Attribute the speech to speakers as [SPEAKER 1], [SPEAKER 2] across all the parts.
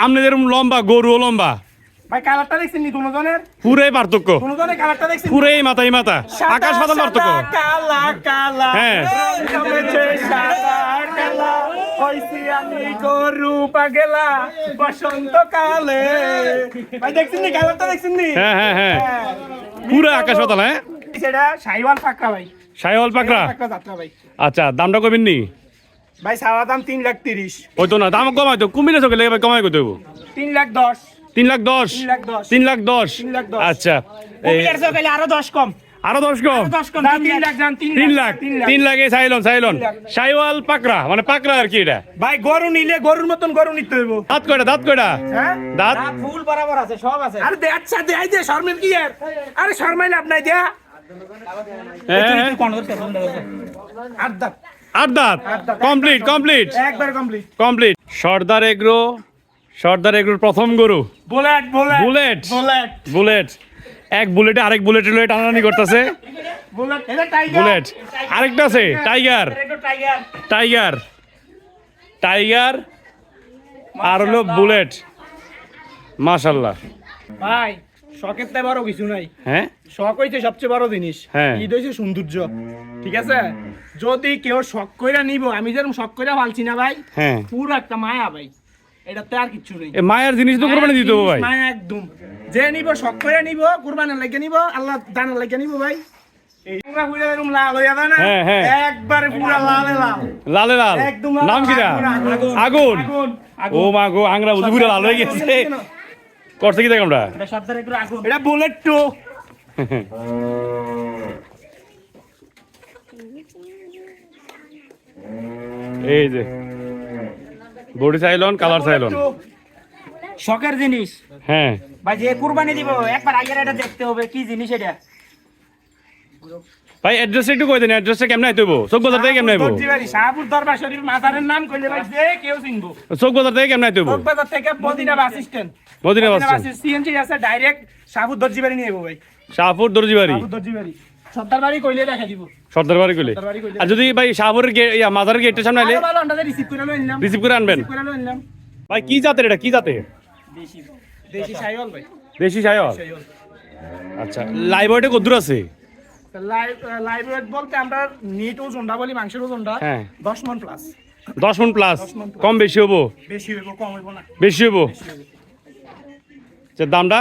[SPEAKER 1] আপনাদের লম্বা গরুও লম্বা।
[SPEAKER 2] ভাই কালারটা দেখছেন নি দুজনের?
[SPEAKER 1] পুরাই পার্থক্য।
[SPEAKER 2] দুজনের কালারটা দেখছেন
[SPEAKER 1] পুরাই মাথায় মাথা। আকাশ পাতাল পার্থক্য।
[SPEAKER 2] কালা কালা।
[SPEAKER 1] হ্যাঁ।
[SPEAKER 2] জমেছে হইছি আমি গরু পাগলা বসন্ত কালে ভাই দেখছেন নি? কালারটা দেখছেন নি?
[SPEAKER 1] হ্যাঁ হ্যাঁ হ্যাঁ। পুরা আকাশ পাতাল হ্যাঁ?
[SPEAKER 2] সেটা ভাই।
[SPEAKER 1] পাকড়া আচ্ছা দামটা কবেন নি?
[SPEAKER 2] ভাই সাওয়া দাম তিন লাখ তিরিশ।
[SPEAKER 1] ওই তো না দাম কমাই তো কুমিরে চোখে লেগে ভাই কমাই করতে হইব
[SPEAKER 2] তিন লাখ দশ।
[SPEAKER 1] তিন লাখ দশ?
[SPEAKER 2] তিন লাখ দশ।
[SPEAKER 1] তিন লাখ দশ?
[SPEAKER 2] তিন লাখ দশ।
[SPEAKER 1] আচ্ছা।
[SPEAKER 2] আরও দশ কম।
[SPEAKER 1] আরও দশ কম?
[SPEAKER 2] দশ কম। তিন লাখ।
[SPEAKER 1] তিন লাখ। তিন লাখ। এই সাইলন সাইলন। সাইওয়াল পাকড়া মানে পাকড়া আর কি এটা?
[SPEAKER 2] ভাই গরু নিলে গরুর মতন গরু নিতে হইব।
[SPEAKER 1] দাঁত কয়টা দাঁত কয়টা?
[SPEAKER 2] হ্যাঁ?
[SPEAKER 1] দাঁত?
[SPEAKER 3] ফুল বরাবর আছে সব আছে।
[SPEAKER 2] আরে দে আচ্ছা দে আই দে শর্মের কি আর আরে শর্মাইলে আপনাই দেয়া
[SPEAKER 1] হ্যাঁ, হ্যাঁ।
[SPEAKER 2] দাঁত।
[SPEAKER 1] আট দাঁত কমপ্লিট কমপ্লিট
[SPEAKER 2] একবার complete
[SPEAKER 1] complete Sardar agro Sardar এগ্রোর প্রথম গরু।
[SPEAKER 2] Bullet bullet
[SPEAKER 1] bullet
[SPEAKER 2] bullet
[SPEAKER 1] bullet এক বুলেটে আরেক বুলেটের লয়ে টানাটানি করতেছে।
[SPEAKER 2] বুলেট
[SPEAKER 1] আরেকটা আছে টাইগার
[SPEAKER 2] টাইগার
[SPEAKER 1] টাইগার টাইগার আর হলো বুলেট। মাশাল্লাহ
[SPEAKER 2] ভাই। শখের তাই বড় কিছু নাই।
[SPEAKER 1] হ্যাঁ?
[SPEAKER 2] শখ হইছে সবচেয়ে বড় জিনিস।
[SPEAKER 1] হ্যাঁ।
[SPEAKER 2] ঈদ হইছে সৌন্দর্য। ঠিক আছে? যদি কেউ শখ কইরা নিব আমি যেরকম শখ কইরা ফালছি না ভাই
[SPEAKER 1] হ্যাঁ।
[SPEAKER 2] পুরো একটা মায়া ভাই। এটাতে আর কিচ্ছু নেই।
[SPEAKER 1] এ মায়ের জিনিস তো কোরবানি দিতে হবে ভাই।
[SPEAKER 2] মায়া একদম। যে নিব শখ করে নিব কুরবানের লাগে নিব আল্লাহ দানের লাগে নিব ভাই।
[SPEAKER 1] হ্যাঁ, হ্যাঁ।
[SPEAKER 2] একবারে পুরা লালে লাল।
[SPEAKER 1] লালে লাল।
[SPEAKER 2] একদম লাল।
[SPEAKER 1] নাম কিরা
[SPEAKER 2] আগুন,
[SPEAKER 1] আগুন।
[SPEAKER 2] আগুন।
[SPEAKER 1] ও মা গো আংরা লাল হয়ে গেছে। করছে কি দেখ আমরা?
[SPEAKER 3] এটা শব্দের একটু আগুন।
[SPEAKER 2] এটা বুলেট টু
[SPEAKER 1] এই যে। বডি চাইলন কালার চাইলন
[SPEAKER 3] শখের জিনিস।
[SPEAKER 1] হ্যাঁ।
[SPEAKER 3] ভাই যে কুরবানি দিব একবার আগের এটা দেখতে হবে কি জিনিস এটা?
[SPEAKER 1] ভাই অ্যাড্রেসটা একটু কই দেন অ্যাড্রেসটা কেমনে আইতে হইব? চোখ বাজার থেকে কেমনে আইব?
[SPEAKER 2] শাহপুর দরবার শরীফ মাজারের নাম কইলে ভাই যে কেউ চিনবো।
[SPEAKER 1] চোখ বাজার থেকে কেমনে আইতে হইব?
[SPEAKER 2] বাজার থেকে Madina bus stand.
[SPEAKER 1] Madina bus stand.
[SPEAKER 2] CNG আছে ডাইরেক্ট শাহপুর দর্জি বাড়ি নিয়ে যাব ভাই।
[SPEAKER 1] শাহপুর দর্জি বাড়ি
[SPEAKER 2] শাহপুর দর্জি বাড়ি সর্দার বাড়ি কইলে দেখা দিব।
[SPEAKER 1] সর্দার বাড়ি কইলে?
[SPEAKER 2] সর্দার বাড়ি কইলে।
[SPEAKER 1] আর যদি ভাই শাহপুরের গেট ইয়া মাজারের গেটের সামনে আইলে?
[SPEAKER 2] আরও ভালো আমরা রিসিভ করে নিলাম।
[SPEAKER 1] রিসিভ করে আনবেন?
[SPEAKER 2] করে লই নিলাম।
[SPEAKER 1] ভাই কি জাতের এটা? কি জাতের?
[SPEAKER 2] দেশি সাইওয়াল ভাই।
[SPEAKER 1] দেশি সায়ল আচ্ছা লাইভ ওয়েটে কদ্দুর আছে?
[SPEAKER 2] লাইভ লাইভ ওয়েট বলতে আমরা নিট ওজনটা বলি মাংসের ওজনটা
[SPEAKER 1] হ্যাঁ।
[SPEAKER 2] দশ মন প্লাস
[SPEAKER 1] দশ মন প্লাস কম বেশি হব?
[SPEAKER 2] বেশি হইব কম হইব না।
[SPEAKER 1] বেশি হব? আচ্ছা, দামটা?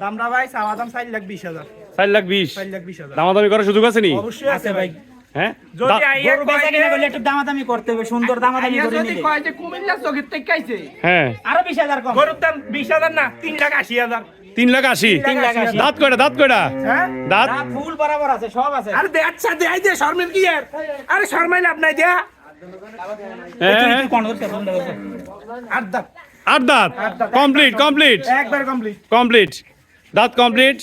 [SPEAKER 2] দামটা ভাই চাওয়া দাম চার লাখ বিশ হাজার।
[SPEAKER 1] চার লাখ বিশ।
[SPEAKER 2] চার লাখ বিশ হাজার।
[SPEAKER 1] দামাদামি করার সুযোগ আছে নি?
[SPEAKER 2] অবশ্যই আছে ভাই।
[SPEAKER 1] হ্যাঁ?
[SPEAKER 2] যদি
[SPEAKER 1] দা-
[SPEAKER 2] আইয়া
[SPEAKER 3] গরু বেচা কিনা করলে একটু দামাদামি করতে হবে সুন্দর দামাদামি করে
[SPEAKER 2] যদি কয় যে কুমিল্লার চোখের থেকে আইছে
[SPEAKER 1] হ্যাঁ।
[SPEAKER 3] আরও বিশ হাজার কম।
[SPEAKER 2] গরুর দাম বিশ হাজার না তিন লাখ আশি হাজার।
[SPEAKER 1] তিন লাখ আশি।
[SPEAKER 3] তিন লাখ আশি।
[SPEAKER 1] দাঁত কয়টা দাঁত কয়টা?
[SPEAKER 2] হ্যাঁ?
[SPEAKER 1] দাঁত?
[SPEAKER 3] ফুল বরাবর আছে সব আছে।
[SPEAKER 2] আরে দে আচ্ছা দে আই দে শর্মের কি আর আরে শর্মাইলে আপনাই দেয়া
[SPEAKER 1] হ্যাঁ, হ্যাঁ।
[SPEAKER 2] আট দাঁত।
[SPEAKER 1] আট দাঁত? Complete complete.
[SPEAKER 2] একবার কমপ্লিট।
[SPEAKER 1] কমপ্লিট। দাঁত কমপ্লিট।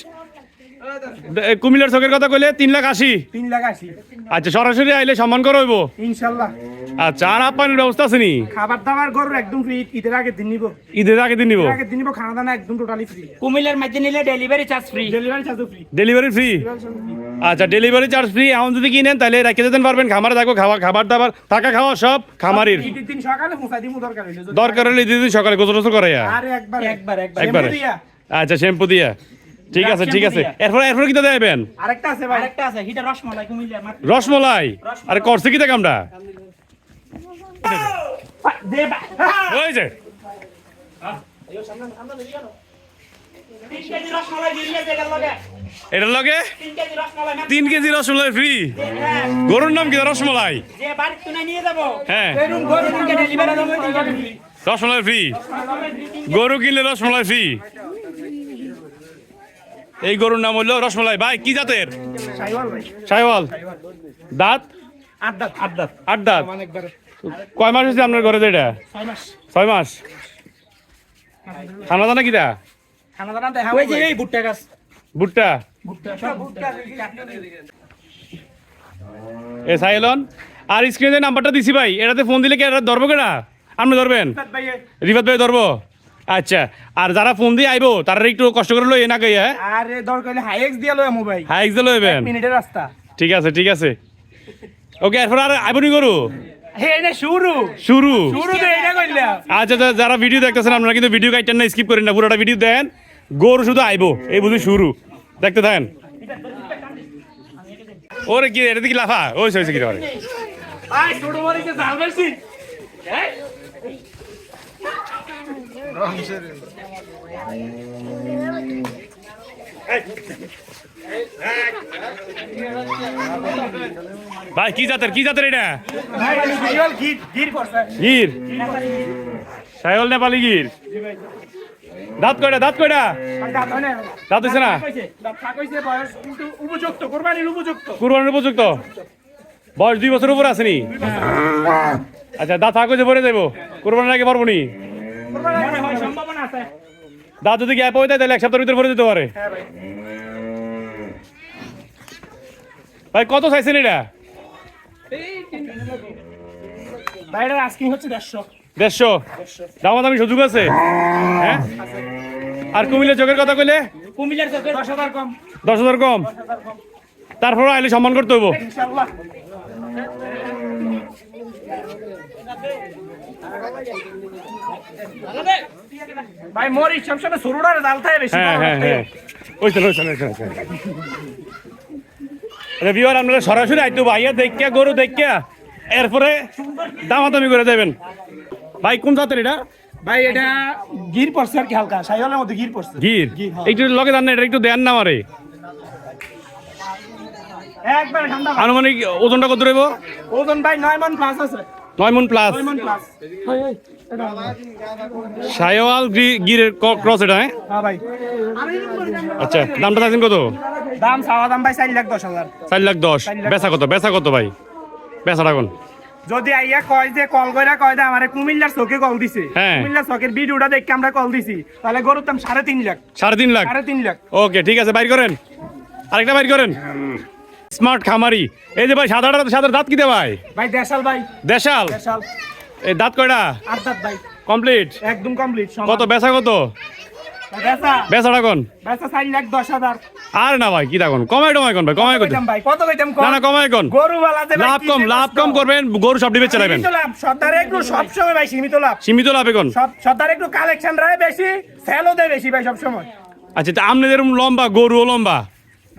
[SPEAKER 1] কুমিল্লার চোখের কথা কইলে তিন লাখ আশি।
[SPEAKER 2] তিন লাখ আশি।
[SPEAKER 1] আচ্ছা সরাসরি আইলে সম্মান করা হইব
[SPEAKER 2] ইনশাল্লাহ।
[SPEAKER 1] আচ্ছা আর আপনার ব্যবস্থা আছে নি?
[SPEAKER 2] খাবার দাবার গরুর একদম ফ্রি ঈদের আগের দিন নিব।
[SPEAKER 1] ঈদের আগে দিন নিব?
[SPEAKER 2] আগের দিন নিব খানা দানা একদম টোটালি ফ্রি
[SPEAKER 3] কুমিল্লার মধ্যে নিলে ডেলিভারি চার্জ ফ্রি
[SPEAKER 2] ডেলিভারি চার্জও ফ্রি
[SPEAKER 1] ডেলিভারি ফ্রি আচ্ছা ডেলিভারি চার্জ ফ্রি এখন যদি কিনেন তাহলে রেখে দিতে পারবেন। খামারে থাকো খাবার খাবার দাবার থাকা খাওয়া সব খামারির।
[SPEAKER 2] ঈদের দিন সকালে পৌঁছাই দিব দরকার হইলে
[SPEAKER 1] দরকার হলে দিদি সকালে গোসল টোসল করে
[SPEAKER 2] আরে একবার।
[SPEAKER 3] একবার একবার।
[SPEAKER 1] একবারে।
[SPEAKER 2] শ্যাম্পু দিয়া।
[SPEAKER 1] আচ্ছা শ্যাম্পু দিয়া। ঠিক আছে ঠিক আছে। এরপর এরপর কি দেবেন
[SPEAKER 2] আরেকটা আছে ভাই।
[SPEAKER 3] আরেকটা আছে হিটা রসমালাই কুমিল্লার মাত্র
[SPEAKER 1] রসমলাই? আরে করছে কি দেখ আমরা। ওই যে
[SPEAKER 3] এটার লগে? তিন কেজি রসমালাই
[SPEAKER 1] ফ্রি গরুর নাম কি রসমলাই। হ্যাঁ। রসমলাই ফ্রি গরু কিনলে রসমলাই ফ্রি এই গরুর নাম হলো রসমলাই। ভাই কি জাতের?
[SPEAKER 2] সাইওয়াল।
[SPEAKER 1] দাঁত?
[SPEAKER 2] আট দাঁত আট দাঁত।
[SPEAKER 1] আট দাঁত। কয় মাস হয়েছে আপনার ঘরে এটা?
[SPEAKER 2] ছয় মাস।
[SPEAKER 1] খানা দানা কিটা
[SPEAKER 2] খানা দানা দেখা
[SPEAKER 3] ওই এই ভুট্টা গাছ।
[SPEAKER 1] ভুট্টা? এ সাইলন আর স্ক্রিনে নাম্বারটা দিছি ভাই এটাতে ফোন দিলে কি এটা ধরবো কেনা আপনি ধরবেন? রিফাত ভাই ধরবো? আচ্ছা আর যারা ফোন দিয়ে আইবো তারা একটু কষ্ট করে লই না গাই হ্যাঁ?
[SPEAKER 2] আরে দরকার হলে হাইএক্স দিয়ে লয় মোবাইল।
[SPEAKER 1] হাই এক্সেল লইবেন
[SPEAKER 2] মিনিটের রাস্তা।
[SPEAKER 1] ঠিক আছে ঠিক আছে। ওকে এরপর আর আইবনি করু
[SPEAKER 2] শুরু।
[SPEAKER 1] শুরু।
[SPEAKER 2] শুরু তো এটা কইলাম
[SPEAKER 1] আচ্ছা যা- যারা ভিডিও দেখতেছেন আপনারা কিন্তু ভিডিও কাইটেন না স্কিপ করেন না পুরোটা ভিডিও দেন। গরু শুধু আইবো এই বুঝি শুরু। দেখতে থাকেন? ওরে কি এটা কি লাফা। ওই হয়েছে কি রে
[SPEAKER 2] ছোট
[SPEAKER 1] ভাই, কি জাতের কি জাতের এটা?
[SPEAKER 2] গির।
[SPEAKER 1] সাইল নেপালি গির। দাঁত কয়টা দাঁত কয়টা?
[SPEAKER 2] দাঁত হয় না? উপযুক্ত কোরবানির উপযুক্ত।
[SPEAKER 1] কুরবানির উপযুক্ত বয়স দুই বছর উপর আসেনি আচ্ছা দাঁত হইছে ভরে দেবো কুরবানির আগে পারব নি?
[SPEAKER 2] সম্ভাবনা আছে
[SPEAKER 1] দাঁত যদি গ্যাপ হয়ে যায় তাহলে এক সপ্তাহের ভিতরে ভরে দিতে পারে।
[SPEAKER 2] হ্যাঁ ভাই।
[SPEAKER 1] কত চাইছেন এটা?
[SPEAKER 2] ভাই আস্কিং হচ্ছে দেড়শো।
[SPEAKER 1] দেড়শো? দামাদামি সুযোগ আছে? হ্যাঁ? আর কুমিল্লা চোখের কথা কইলে?
[SPEAKER 2] কুমিল্লার দশ হাজার কম।
[SPEAKER 1] দশ হাজার কম? তারপরে আইলে সম্মান করতে হব
[SPEAKER 2] ইনশাল্লাহ ভাই ডাল থাকে বেশি
[SPEAKER 1] হ্যাঁ হ্যাঁ হ্যাঁ। ওইসেন ওইসেন ওইসেন ওইসেন আপনারা সরাসরি আইতো ভাইয়া দেখিয়া গরু দেখিয়া এরপরে দামাদামি করে যাবেন ভাই কোন জাতের এটা?
[SPEAKER 2] ভাই এটা গির পড়ছে আর কি হালকা। সাইওয়ালের মধ্যে গির পড়ছে।
[SPEAKER 1] গির?
[SPEAKER 2] গির, হ্যাঁ।
[SPEAKER 1] একটু লগে জান না এটা একটু দেন না আমারে।
[SPEAKER 2] একবারে ঠান্ডা ভাই।
[SPEAKER 1] আনুমানিক ওজনটা কত রইব?
[SPEAKER 2] ওজন ভাই নয় মন প্লাস আছে।
[SPEAKER 1] নয় মন প্লাস।
[SPEAKER 2] প্লাস
[SPEAKER 1] গিরের ক্রস এটা হ্যাঁ?
[SPEAKER 2] হ্যাঁ ভাই।
[SPEAKER 1] আচ্ছা দামটা চাইছেন কত?
[SPEAKER 2] দাম চাওয়া দাম ভাই চার লাখ দশ হাজার।
[SPEAKER 1] চার লাখ দশ। বেচা কত? বেচা কত ভাই? বেচা রাখুন
[SPEAKER 2] যদি আইয়া কয় যে কল কইরা কয় যে আমারে কুমিল্লার চোখে কল দিছে
[SPEAKER 1] হ্যাঁ।
[SPEAKER 2] কুমিল্লার চোখের ভিডিওটা দেখে আমরা কল দিছি তাহলে গরুর দাম সাড়ে তিন লাখ।
[SPEAKER 1] সাড়ে তিন লাখ?
[SPEAKER 2] সাড়ে তিন লাখ।
[SPEAKER 1] ওকে ঠিক আছে বাইর করেন। আরেকটা বাইর করেন। স্মার্ট খামারি। এই যে ভাই সাদাটা সাদা দাঁত কিতে ভাই?
[SPEAKER 2] ভাই দেশাল ভাই।
[SPEAKER 1] দেশাল?
[SPEAKER 2] দেশাল।
[SPEAKER 1] এই দাঁত কয়টা?
[SPEAKER 2] আট দাঁত ভাই।
[SPEAKER 1] কমপ্লিট?
[SPEAKER 2] একদম কমপ্লিট
[SPEAKER 1] কত বেচা কত?
[SPEAKER 2] বেচা।
[SPEAKER 1] বেচা রাখুন
[SPEAKER 2] বেচা লাখ হাজার।
[SPEAKER 1] আর না ভাই কি রাখুন কমাই টমাই কোন ভাই কমাই কত
[SPEAKER 2] ভাই কত কইতাম কম
[SPEAKER 1] না না কমাই কোন?
[SPEAKER 2] গরু
[SPEAKER 1] লাভ কম লাভ কম করবেন গরু সব ডিবে চালাবেন
[SPEAKER 2] সীমিত লাভ একটু সবসময় ভাই সীমিত লাভ।
[SPEAKER 1] সীমিত লাভে কোন?
[SPEAKER 2] সব সর্দারে একটু কালেকশন রায় বেশি সেলও দেয় বেশি ভাই সবসময়।
[SPEAKER 1] আচ্ছা তা আমনে যেরকম লম্বা গরুও লম্বা?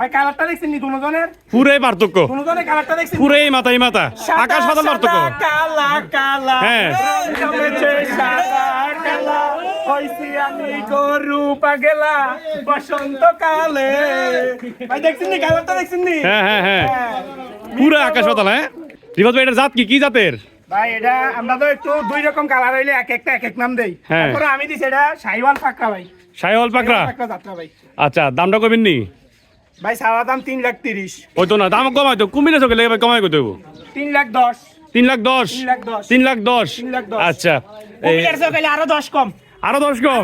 [SPEAKER 2] ভাই কালারটা দেখছেন নি দুজনের?
[SPEAKER 1] পুরাই পার্থক্য।
[SPEAKER 2] দুজনের কালারটা দেখছেন
[SPEAKER 1] পুরাই মাথায় মাথা। আকাশ পাতাল পার্থক্য।
[SPEAKER 2] সাদা, কালা কালা।
[SPEAKER 1] হ্যাঁ।
[SPEAKER 2] রং জমেছে সাদা কালা। হইছি আমি গরু পাগেলা বসন্ত কালে ভাই দেখছেন নি কালারটা দেখছেন নি?
[SPEAKER 1] হ্যাঁ হ্যাঁ হ্যাঁ। পুরা আকাশ পাতাল রিবাজ ভাই এটার জাত কি? কি জাতের?
[SPEAKER 2] ভাই এটা আমরা তো একটু দুই রকম কালার হইলে এক একটা এক এক নাম দেই। তারপরে আমি দিছি এটা সাইওয়াল ফাকরা ভাই।
[SPEAKER 1] সাইওয়াল পাকড়া
[SPEAKER 2] যাত্রা ভাই।
[SPEAKER 1] আচ্ছা দামটা কবেন নি?
[SPEAKER 2] ভাই সাওয়া দাম তিন লাখ তিরিশ।
[SPEAKER 1] ওই তো না দাম কমাই তো কুমিল্লা চোখে লেগে ভাই কমাই করতে হইব
[SPEAKER 2] তিন লাখ দশ।
[SPEAKER 1] তিন লাখ দশ?
[SPEAKER 2] তিন লাখ দশ।
[SPEAKER 1] তিন লাখ দশ?
[SPEAKER 2] লাখ দশ।
[SPEAKER 1] আচ্ছা।
[SPEAKER 2] আরও দশ কম।
[SPEAKER 1] আরও দশ কম?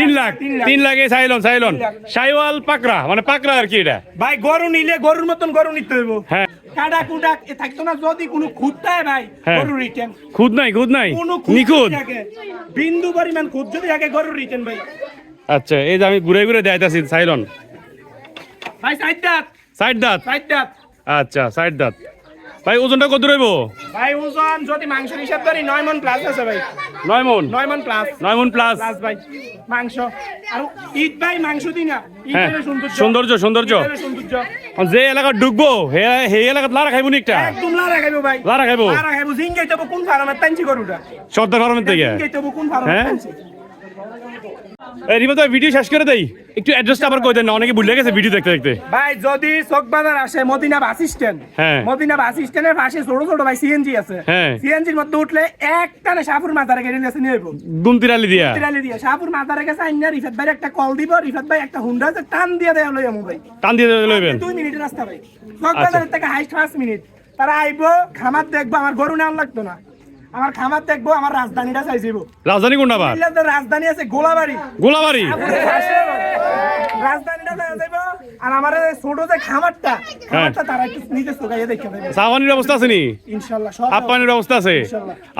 [SPEAKER 2] তিন লাখ
[SPEAKER 1] তিন লাখ সাইলন সাইলন। সাইওয়াল পাকড়া মানে পাকড়া আর কি এটা?
[SPEAKER 2] ভাই গরু নিলে গরুর মতন গরু নিতে হইব।
[SPEAKER 1] হ্যাঁ।
[SPEAKER 2] কুটা এ থাকতো না যদি কোনো খুদ থাকে ভাই। গরু রিটার্ন
[SPEAKER 1] খুদ নাই খুদ নাই?
[SPEAKER 2] কোনো খুদ
[SPEAKER 1] নিখুঁত?
[SPEAKER 2] যদি থাকে, বিন্দু পরিমাণ খুদ যদি থাকে গরু রিটার্ন ভাই।
[SPEAKER 1] আচ্ছা এই যে আমি ঘুরে ঘুরে দেখাইতাছি সাইলন।
[SPEAKER 2] ভাই সাইড দাঁত।
[SPEAKER 1] সাইড দাঁত?
[SPEAKER 2] সাইড দাঁত।
[SPEAKER 1] আচ্ছা সাইড দাঁত। ভাই ওজনটা কত রইব?
[SPEAKER 2] ভাই ওজন যদি মাংস হিসাব ধরি নয় মন প্লাস আছে ভাই।
[SPEAKER 1] নয় মন?
[SPEAKER 2] নয় মন প্লাস
[SPEAKER 1] নয় মন প্লাস
[SPEAKER 2] প্লাস ভাই। মাংস। আর ঈদ ভাই মাংস দিই না। ঈদ
[SPEAKER 1] হ্যাঁ।
[SPEAKER 2] সৌন্দর্য।
[SPEAKER 1] সৌন্দর্য সৌন্দর্য।
[SPEAKER 2] সৌন্দর্য।
[SPEAKER 1] যে এলাকা ঢুকবো হে হে এলাকাত লারা খাইবো নি একটা?
[SPEAKER 2] একদম লারা খাইবো ভাই।
[SPEAKER 1] লারা খাইবো?
[SPEAKER 2] লারা খাইবো। জিঙ্গাই যাব কোন ফার্মের টানছি গরুটা।
[SPEAKER 1] সর্দার ফার্মের থেকে?
[SPEAKER 2] জিঙ্গাই কোন ফার্মের? টানছি
[SPEAKER 1] এই রিমা তো ভিডিও শেষ করে দেই। একটু অ্যাড্রেসটা আবার কই দেন না অনেকে ভুলে গেছে ভিডিও দেখতে দেখতে।
[SPEAKER 2] ভাই যদি আসে মদিনা বাস স্ট্যান্ড।
[SPEAKER 1] হ্যাঁ।
[SPEAKER 2] মদিনা বাস স্ট্যান্ডের পাশে ছোট ছোট ভাই সিএনজি আছে।
[SPEAKER 1] হ্যাঁ।
[SPEAKER 2] সিএনজির মধ্যে উঠলে শাহপুর মাজারে গেড়ে নিয়ে নিয়ে
[SPEAKER 1] গুমতিরালি দিয়া।
[SPEAKER 2] তিরালি দিয়ে। শাহপুর মাজারে গেছে আইনা রিফাত ভাই একটা কল দিব রিফাত ভাই একটা হুন্ডা আছে টান দিয়ে দেয় লই আমু ভাই।
[SPEAKER 1] টান দিয়ে লইবেন।
[SPEAKER 2] দুই মিনিটের রাস্তা ভাই।
[SPEAKER 1] আচ্ছা।
[SPEAKER 2] থেকে হাইস্ট মিনিট তারা আইবো খামার দেখব আমার গরু নেওয়ার লাগতো না। আমার খামার দেখব আমার রাজধানীটা
[SPEAKER 1] রাজধানী কোনটা আবার?
[SPEAKER 2] রাজধানী আছে গোলাবাড়ি।
[SPEAKER 1] গোলাবাড়ি?
[SPEAKER 2] রাজধানীটা দেখা যাইব আর আমার ছোট যে খামারটা খামারটা তারা একটু নিজে চোখাইয়ে দেখে
[SPEAKER 1] সাবানির ব্যবস্থা আছে নি?
[SPEAKER 2] ইনশাল্লাহ সব
[SPEAKER 1] আপ্যায়নের ব্যবস্থা আছে?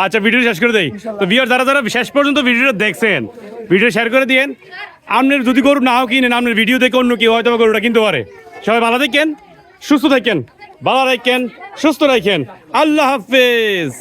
[SPEAKER 1] আচ্ছা ভিডিও শেষ করে দেই। তো ভিউয়ার যারা যারা শেষ পর্যন্ত ভিডিওটা দেখছেন ভিডিও শেয়ার করে দিয়েন। আপনার যদি গরু নাও কিনেন আপনার ভিডিও দেখে অন্য কেউ হয়তো গরুটা কিনতে পারে। সবাই ভালো দেখেন সুস্থ থাকেন ভালো রাখেন সুস্থ রাখেন। আল্লাহ হাফেজ।